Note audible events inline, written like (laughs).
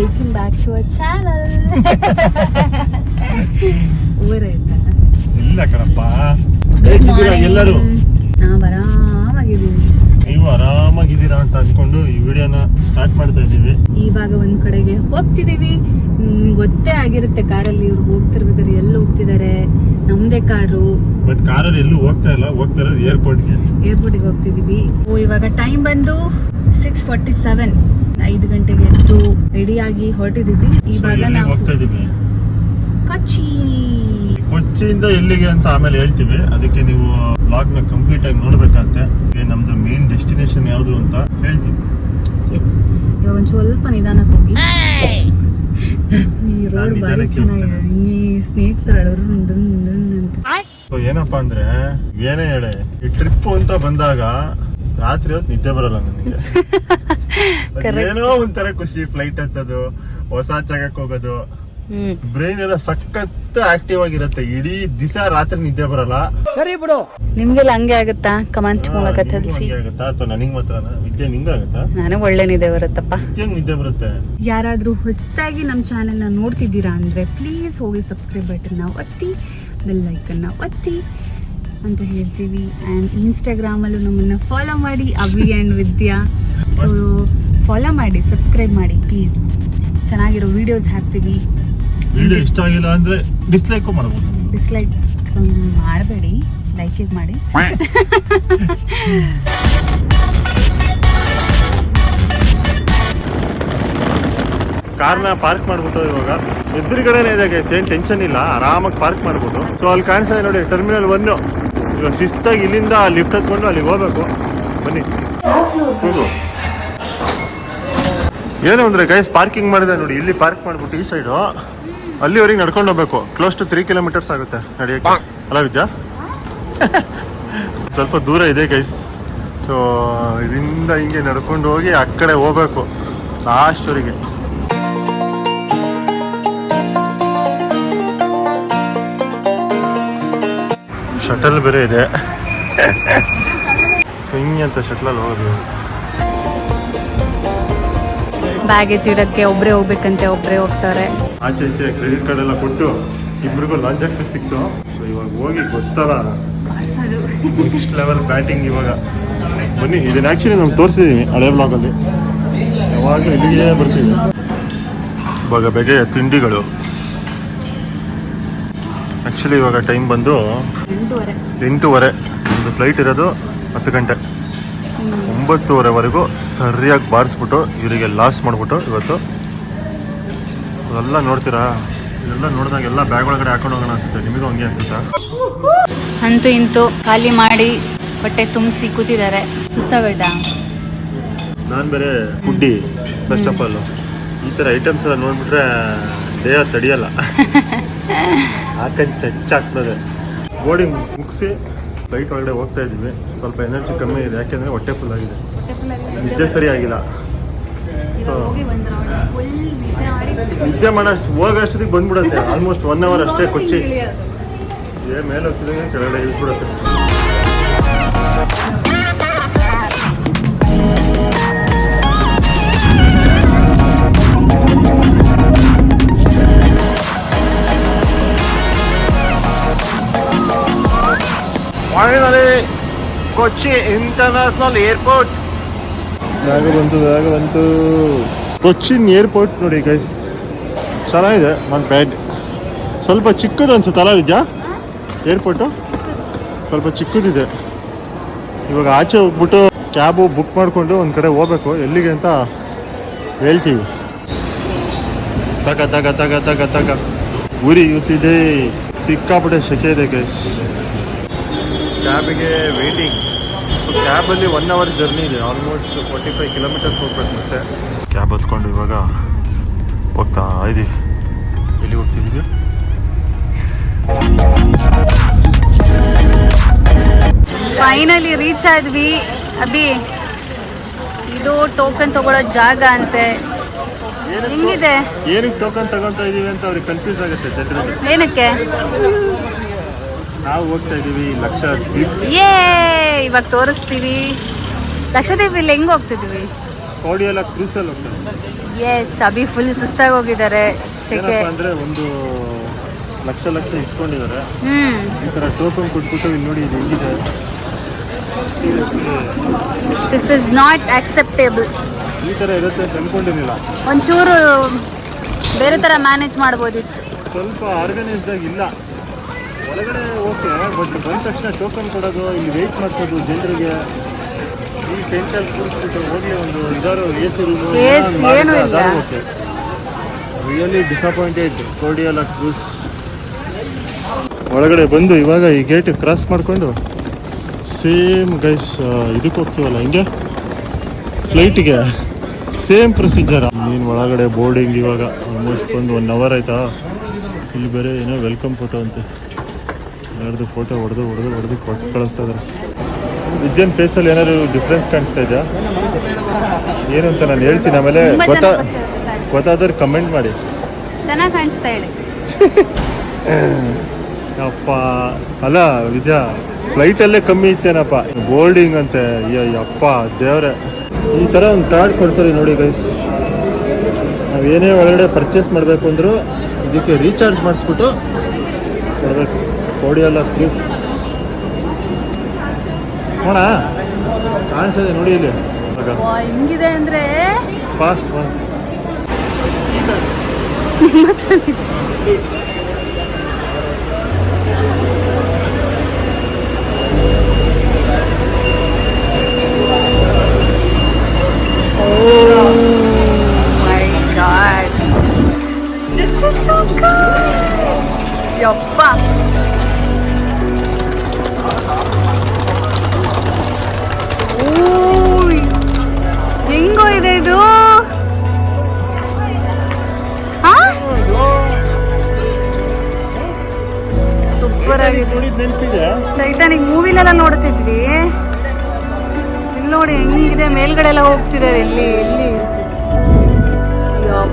Welcome back to our channel ಊರ ಇಲ್ಲ ಕಣಪ್ಪ. ಎಲ್ಲರೂ? ನಾವು ಆರಾಮಾಗಿದ್ದೀವಿ. ನೀವು ಆರಾಮಾಗಿದ್ದೀರಾ ಅಂತ ಅನ್ಕೊಂಡು ಈ ವಿಡಿಯೋನ ಸ್ಟಾರ್ಟ್ ಮಾಡ್ತಾ ಇದ್ದೀವಿ. ಇವಾಗ ಒಂದ್ ಕಡೆಗೆ ಹೋಗ್ತಿದೀವಿ ಗೊತ್ತೇ ಆಗಿರುತ್ತೆ ಕಾರಲ್ಲಿ ಇವ್ರು ಹೋಗ್ತಿರ್ಬೇಕಾದ್ರೆ ಎಲ್ಲಿ ಹೋಗ್ತಿದ್ದಾರೆ? ನಮ್ದೇ ಕಾರು. ಬಟ್ ಕಾರಲ್ಲಿ ಎಲ್ಲೂ ಹೋಗ್ತಾ ಇಲ್ಲ ಹೋಗ್ತಾ ಇರೋದು ಏರ್ಪೋರ್ಟ್ಗೆ ಏರ್ಪೋರ್ಟಿಗೆ ಹೋಗ್ತಿದೀವಿ ಓ ಇವಾಗ ಟೈಮ್ ಬಂದು ಫಾರ್ಟಿ ಸೆವೆನ್ ಐದು ಗಂಟೆಗೆ ಎದ್ದು ರೆಡಿಯಾಗಿ ಹೊರಟಿದೀವಿ ಇವಾಗ ನಾವು ಕೊಚ್ಚಿ. ಕೊಚ್ಚಿಯಿಂದ ಎಲ್ಲಿಗೆ ಅಂತ ಆಮೇಲೆ ಹೇಳ್ತೀವಿ. ಅದಕ್ಕೆ ನೀವು ಬ್ಲಾಗ್ನ ಕಂಪ್ಲೀಟ್ ಆಗಿ ನೋಡ್ಬೇಕಂತೆ. ಈಗ ನಮ್ದು ಮೇನ್ ಡೆಸ್ಟಿನೇಷನ್ ಯಾವುದು ಅಂತ ಹೇಳ್ತೀವಿ. ಎಸ್ ಇವಾಗ ಒಂದ್ ಸ್ವಲ್ಪ ನಿಧಾನಕ್ಕೆ ಹೋಗಿ. ಈ ರೋಡ್ ನಾನ್ ಬಾರಿ ನಿಧಾನಕ್ಕೆ ಚೆನ್ನಾಗಿದೆ. ಈ ಸ್ನೇಹಿತರು ಅಂತ. ಸೊ ಏನಪ್ಪಾ ಅಂದ್ರೆ ಏನೇ ಹೇಳಿ ಈ ಟ್ರಿಪ್ ಅಂತ ಬಂದಾಗ ರಾತ್ರಿ ಹೊತ್ತು ನಿದ್ದೆ ಬರಲ್ಲ ನನಗೆ. (laughs) ಏನೋ ಒಂಥರ ಖುಷಿ ಫ್ಲೈಟ್ ಹತ್ತೋದು ಹೊಸ ಜಾಗಕ್ಕೆ ಹೋಗೋದು. ಹ್ಮ್. ಬ್ರೈನ್ ಎಲ್ಲ ಸಖತ್ ಆಕ್ಟಿವ್ ಆಗಿರುತ್ತೆ. ಇಡೀ ದಿಸ ರಾತ್ರಿ ನಿದ್ದೆ ಬರಲ್ಲ. ಸರಿ ಬಿಡು. ನಿಮ್ಗೆಲ್ಲ ಹಂಗೆ ಆಗುತ್ತಾ? ಕಮಾಂಚ್ ಮೂಲಕ ನಿಮ್ಗೂ ತಿಳಿಸಿ. ಆಗುತ್ತಾ? ಅಥವಾ ನನಗೆ ಮಾತ್ರ ವಿದ್ಯೆ ನಿಂಗೂ ಆಗುತ್ತಾ? ನನಗೆ ಒಳ್ಳೆ ನಿದ್ದೆ ಬರುತ್ತಪ್ಪ. ವಿದ್ಯೆಗ್ ನಿದ್ದೆ ಬರುತ್ತೆ. ಯಾರಾದರೂ ಹೊಸದಾಗಿ ನಮ್ಮ ಚಾನೆಲ್ನ ನೋಡ್ತಿದ್ದೀರಾ ಅಂದರೆ ಪ್ಲೀಸ್ ಹೋಗಿ ಸಬ್ಸ್ಕ್ರೈಬ್ ಬಟನ್ನ ಒತ್ತಿ ಬೆಲ್ ಐಕನ್ನ ಒತ್ತಿ. ಅಂತ ಹೇಳ್ತೀವಿ. ಆ್ಯಂಡ್ ಇನ್ಸ್ಟಾಗ್ರಾಮಲ್ಲೂ ನಮ್ಮನ್ನು ಫಾಲೋ ಮಾಡಿ Abhi and Vidya. So follow ಮಾಡಿ ಸಬ್ಸ್ಕ್ರೈಬ್ ಮಾಡಿ ಪ್ಲೀಸ್ ಚೆನ್ನಾಗಿರೋ ವಿಡಿಯೋಸ್ ಹಾಕ್ತೀವಿ. ವಿಡಿಯೋ ಇಷ್ಟ ಆಗಿಲ್ಲ ಅಂದ್ರೆ ಡಿಸ್ಲೈಕು ಮಾಡ್ಬೋದು. ಡಿಸ್ಲೈಕ್ ಮಾಡಬೇಡಿ ಲೈಕಿಗೆ ಮಾಡಿ? ಕಾರ್ನ ಪಾರ್ಕ್ ಮಾಡ್ಬಿಟ್ಟು ಇವಾಗ. ಎದುರುಗಡೆನೇ ಇದೆ ಗೈಸ್ ಏನು ಟೆನ್ಷನ್ ಇಲ್ಲ ಆರಾಮಾಗಿ ಪಾರ್ಕ್ ಮಾಡ್ಬೋದು. ಸೊ ಅಲ್ಲಿ ಕಾಣಿಸ್ತಾ ಇದೆ ನೋಡಿ ಟರ್ಮಿನಲ್ ಒನ್ನು ಇವಾಗ ಶಿಸ್ತಾಗಿ ಇಲ್ಲಿಂದ ಲಿಫ್ಟ್ ಹತ್ಕೊಂಡು ಅಲ್ಲಿಗೆ ಹೋಗ್ಬೇಕು. ಬನ್ನಿ. ಏನೋ ಅಂದ್ರೆ ಗೈಸ್ ಪಾರ್ಕಿಂಗ್ ಮಾಡಿದೆ ನೋಡಿ. ಇಲ್ಲಿ ಪಾರ್ಕ್ ಮಾಡ್ಬಿಟ್ಟು ಈ ಸೈಡು ಅಲ್ಲಿವರೆಗೆ ನಡ್ಕೊಂಡು ಹೋಗ್ಬೇಕು. ಕ್ಲೋಸ್ ಟು ತ್ರೀ ಕಿಲೋಮೀಟರ್ಸ್ ಆಗುತ್ತೆ ನಡೆಯೋಕ್ಕೆ. ಅಲ್ಲ ವಿದ್ಯಾ? (laughs) ಸ್ವಲ್ಪ ದೂರ ಇದೆ ಗೈಸ್ ಸೊ ಇದರಿಂದ ಹಿಂಗೆ ನಡ್ಕೊಂಡು ಹೋಗಿ ಆ ಕಡೆ ಹೋಗ್ಬೇಕು. ಲಾಸ್ಟ್ವರೆಗೆ ಶಟಲ್ ಬೇರೆ ಇದೆ. ಸ್ವಿಂಗ್ ಅಂತ ಶಟ್ಲಲ್ಲಿ ಹೋಗೋದು ಬ್ಯಾಗೇಜ್ ಇಡಕ್ಕೆ ಒಬ್ಬರೇ ಹೋಗ್ಬೇಕಂತೆ ಒಬ್ಬರೇ ಹೋಗ್ತಾರೆ. ಆಚೆ ಈಚೆ ಕ್ರೆಡಿಟ್ ಕಾರ್ಡ್ ಎಲ್ಲ ಕೊಟ್ಟು ಇಬ್ರಿಗೂ ಲಾಂಚ್ ಆಕ್ಸಸ್ ಸಿಕ್ತು. ಸೊ ಇವಾಗ ಹೋಗಿ ಗೊತ್ತಲ್ಲ. ನೆಕ್ಸ್ಟ್ ಲೆವೆಲ್ ಬ್ಯಾಟಿಂಗ್ ಇವಾಗ? ಬನ್ನಿ ಇದನ್ನ ಆ್ಯಕ್ಚುಲಿ ನಾವು ತೋರಿಸಿದೀನಿ ಹಳೆ ಬ್ಲಾಗಲ್ಲಿ ಯಾವಾಗಲೂ ಇಲ್ಲಿಗೆ ಬರ್ತೀವಿ ಇವಾಗ ಬೆಗೆಯ ತಿಂಡಿಗಳು. ಆ್ಯಕ್ಚುಲಿ ಇವಾಗ ಟೈಮ್ ಬಂದು ಎಂಟೂವರೆ. ಒಂದು ಫ್ಲೈಟ್ ಇರೋದು ಹತ್ತು ಗಂಟೆ. ಒಂಬತ್ತುವರೆವರೆಗೂ ಸರಿಯಾಗಿ ಬಾರಿಸ್ಬಿಟ್ಟು ಇವರಿಗೆ ಲಾಸ್ ಮಾಡಿಬಿಟ್ಟು ಇವತ್ತು. ಅದೆಲ್ಲ ನೋಡ್ತೀರಾ? ಇದೆಲ್ಲ ನೋಡಿದಾಗ ಎಲ್ಲ ಬ್ಯಾಗ್ ಒಳಗಡೆ ಹಾಕೊಂಡು ಹೋಗೋಣ ಅನ್ಸುತ್ತೆ. ನಿಮಗೂ ಹಂಗೆ ಅನ್ಸುತ್ತಾ? ಅಂತೂ ಇಂತು ಖಾಲಿ ಮಾಡಿ ಬಟ್ಟೆ ತುಂಬಿಸಿ ಕೂತಿದ್ದಾರೆ. ಸುಸ್ತಾಗೋಯ್ತಾ? ನಾನು ಬೇರೆ ಫುಡ್ಡಿ ಫಸ್ಟ್ ಆಫ್ ಆಲ್ ಈ ಥರ ಐಟಮ್ಸ್ ಎಲ್ಲ ನೋಡ್ಬಿಟ್ರೆ ದೇಹ ತಡಿಯಲ್ಲ. (laughs) ಹಾಕಂಡ್ ಚಚ್ಚಾಗ್ತದೆ ಗೋಡಿ ಮುಗಿಸಿ. ಲೈಟ್ ಒಳಗಡೆ ಹೋಗ್ತಾ ಇದ್ದೀವಿ. ಸ್ವಲ್ಪ ಎನರ್ಜಿ ಕಮ್ಮಿ ಇದೆ. ಯಾಕೆಂದರೆ ಹೊಟ್ಟೆ ಫುಲ್ ಆಗಿದೆ. ನಿದ್ದೆ ಸರಿ ಆಗಿಲ್ಲ. ಸೊ ನಿದ್ದೆ ಮಾಡೋಷ್ಟು ಹೋಗೋಷ್ಟೊತ್ತಿಗೆ ಬಂದ್ಬಿಡುತ್ತೆ. ಆಲ್ಮೋಸ್ಟ್ (laughs) ಒನ್ ಅವರ್ ಅಷ್ಟೇ ಕೊಚ್ಚಿ. ಏ ಮೇಲೆ ಹೋಗ್ತಿದ್ದಂಗೆ ಕೆಳಗಡೆ ಇಳ್ಬಿಡುತ್ತೆ (laughs) ಕೊಚ್ಚಿ ಇಂಟರ್ನ್ಯಾಷನಲ್ ಏರ್ಪೋರ್ಟ್ ಬೇಗ ಬಂತು ಬೇಗ ಬಂತು. ಕೊಚ್ಚಿನ್ ಏರ್ಪೋರ್ಟ್ ನೋಡಿ ಗೈಸ್ ಚೆನ್ನಾಗಿದೆ ಮನ್ ಬ್ಯಾಡ್ ಸ್ವಲ್ಪ ಚಿಕ್ಕದು ಅನ್ಸುತ್ತಲ್ಲ ವಿದ್ಯಾ ಏರ್ಪೋರ್ಟು ಸ್ವಲ್ಪ ಚಿಕ್ಕದಿದೆ. ಇವಾಗ ಆಚೆ ಹೋಗ್ಬಿಟ್ಟು ಕ್ಯಾಬು ಬುಕ್ ಮಾಡಿಕೊಂಡು ಒಂದು ಕಡೆ ಹೋಗ್ಬೇಕು. ಎಲ್ಲಿಗೆ ಅಂತ ಹೇಳ್ತೀವಿ. ತಗ ತಗ ತಗ ತಗ ತಗ. ಉರಿ ಇವತ್ತಿದೆ ಸಿಕ್ಕಾಪಟ್ಟೆ ಸೆಕೆ ಇದೆ ಗೈಸ್ ಕ್ಯಾಬಿಗೆ ವೇಟಿಂಗ್ ಸೊ ಕ್ಯಾಬಲ್ಲಿ ಒನ್ ಅವರ್ ಜರ್ನಿ ಇದೆ. ಆಲ್ಮೋಸ್ಟ್ ಫೋರ್ಟಿ ಫೈವ್ ಕಿಲೋಮೀಟರ್ಸ್ ಹೋಗ್ಬೇಕು ಮತ್ತೆ ಕ್ಯಾಬ್ ಹತ್ಕೊಂಡು ಇವಾಗ ಹೋಗ್ತಾ ಇದೀವಿ. ಎಲ್ಲಿ ಹೋಗ್ತಿದ್ದೀವಿ ಫೈನಲಿ ರೀಚ್ ಆದ್ವಿ. ಅಭಿ ಇದು ಟೋಕನ್ ತಗೊಳ್ಳೋ ಜಾಗ ಅಂತೆ. ಹೆಂಗಿದೆ? ಏನಕ್ಕೆ ಟೋಕನ್ ತಗೊಂತ ಇದೀವಿ ಅಂತ ಅವ್ರಿಗೆ ಕನ್ಫ್ಯೂಸ್ ಆಗುತ್ತೆ ಜನರಿಗೆ. ಏನಕ್ಕೆ? ನಾವು ಹೋಗ್ತಾ ಇದೀವಿ ಲಕ್ಷದ್ವೀಪ್. ಏ ಇವಾಗ ತೋರಿಸ್ತೀವಿ. ಲಕ್ಷದ್ವೀಪ್ ಇಲ್ಲಿ ಹೆಂಗ್ ಹೋಗ್ತಿದ್ವಿ ಕೋಡಿ ಎಲ್ಲ ಕ್ರೂಸಲ್ಲಿ ಹೋಗ್ತಾರೆ ಎಸ್ ಅಭಿ ಫುಲ್ ಸುಸ್ತಾಗಿ ಹೋಗಿದ್ದಾರೆ. ಶೆಕೆ ಏನಪ್ಪ ಅಂದ್ರೆ ಒಂದು ಲಕ್ಷ ಲಕ್ಷ ಇಸ್ಕೊಂಡಿದ್ದಾರೆ. ಹ್ಮ್. ಈ ತರ ಟೋಕನ್ ಕೊಟ್ಬಿಟ್ಟು ಇಲ್ಲಿ ನೋಡಿ ಇದು ಹೆಂಗಿದೆ. Seriously, this is not acceptable ಈ ತರ ಇರುತ್ತೆ ಅಂತ ಅನ್ಕೊಂಡಿರ್ಲಿಲ್ಲ. ಒಂಚೂರು ಬೇರೆ ಥರ ಮ್ಯಾನೇಜ್ ಮಾಡ್ಬೋದಿತ್ತು. ಸ್ವಲ್ಪ ಆರ್ಗನೈಸ್ಡ್ ಆಗಿ ಇಲ್ಲ. ಒಳಗಡೆ ಓಕೆ ಬಟ್ ಬಂದ ತಕ್ಷಣ ಟೋಕನ್ ಕೊಡೋದು ಇಲ್ಲಿ ವೆಯ್ಟ್ ಮಾಡಿಸೋದು ಜನರಿಗೆ. ಈ ಟೆಂಟಲ್ಲಿ ಕೂರಿಸ್ಬಿಟ್ಟು ಹೋಗಿ ಒಂದು ಇದಾರು A C room. Okay really disappointed ಕೋಡಿಯಲ್ಲ cruise ಒಳಗಡೆ ಬಂದು ಇವಾಗ ಈ ಗೇಟ್ ಕ್ರಾಸ್ ಮಾಡಿಕೊಂಡು ಸೇಮ್ ಗೈಸ್ ಇದಕ್ಕೆ ಹೋಗ್ತೀವಲ್ಲ ಹಿಂಗೆ? ಫ್ಲೈಟಿಗೆ ಸೇಮ್ ಪ್ರೊಸೀಜರ್ ನೀನು ಒಳಗಡೆ ಬೋರ್ಡಿಂಗ್ ಇವಾಗ ಆಲ್ಮೋಸ್ಟ್ ಒಂದು ಒನ್ ಅವರ್ ಆಯ್ತಾ? ಇಲ್ಲಿ ಬೇರೆ ಏನೋ ವೆಲ್ಕಮ್ ಫೋಟೋ ಅಂತೆ. ಯಾರ್ದು ಫೋಟೋ ಹೊಡೆದು ಹೊಡೆದು ಹೊಡೆದು ಕೊಟ್ಟು ಕಳಿಸ್ತಾ ಇದ್ದಾರೆ. ವಿದ್ಯನ್ ಫೇಸಲ್ಲಿ ಏನಾದ್ರು ಡಿಫ್ರೆನ್ಸ್ ಕಾಣಿಸ್ತಾ ಇದೆಯಾ? ಏನು ಅಂತ ನಾನು ಹೇಳ್ತೀನಿ ಆಮೇಲೆ ಗೊತ್ತಾ ಗೊತ್ತಾದ್ರೆ ಕಮೆಂಟ್ ಮಾಡಿ. ಚೆನ್ನಾಗಿ ಕಾಣಿಸ್ತಾ ಅಪ್ಪ (laughs) ಅಲ್ಲ ವಿದ್ಯಾ ಫ್ಲೈಟಲ್ಲೇ ಕಮ್ಮಿ ಇತ್ತೇನಪ್ಪ? ಬೋರ್ಡಿಂಗ್ ಅಂತೆ. ಅಯ್ಯಪ್ಪ ದೇವ್ರೆ. ಈ ಥರ ಒಂದು ಕಾರ್ಡ್ ಕೊಡ್ತಾರೆ ನೋಡಿ ಗೈಸ್ ನಾವು ಏನೇ ಒಳಗಡೆ ಪರ್ಚೇಸ್ ಮಾಡಬೇಕು ಅಂದರೂ ಇದಕ್ಕೆ ರೀಚಾರ್ಜ್ ಮಾಡಿಸ್ಬಿಟ್ಟು ಕೊಡಬೇಕು. ಕೋಡಿಯಲ್ಲ ಕ್ರೂಸ್ ನೋಡ ಕಾಣಿಸಿದೆ ನೋಡಿ ಇಲ್ಲಿ ಆಗ. ವಾ, ಹೆಂಗಿದೆ ಅಂದ್ರೆ ಬಾ, ಬಾ. ನಿಮ್ಮ ಹತ್ರ ಮೈ ಗಾಡ್ ಟೈಟಾನಿಕ್ ಮೂವಿಲೆಲ್ಲ ನೋಡ್ತಿದ್ವಿ. ಇಲ್ಲಿ ನೋಡಿ ಹೆಂಗಿದೆ ಮೇಲ್ಗಡೆ ಎಲ್ಲ ಹೋಗ್ತಿದ್ದಾರೆ ಇಲ್ಲಿ ಇಲ್ಲಿ ರಾಮ.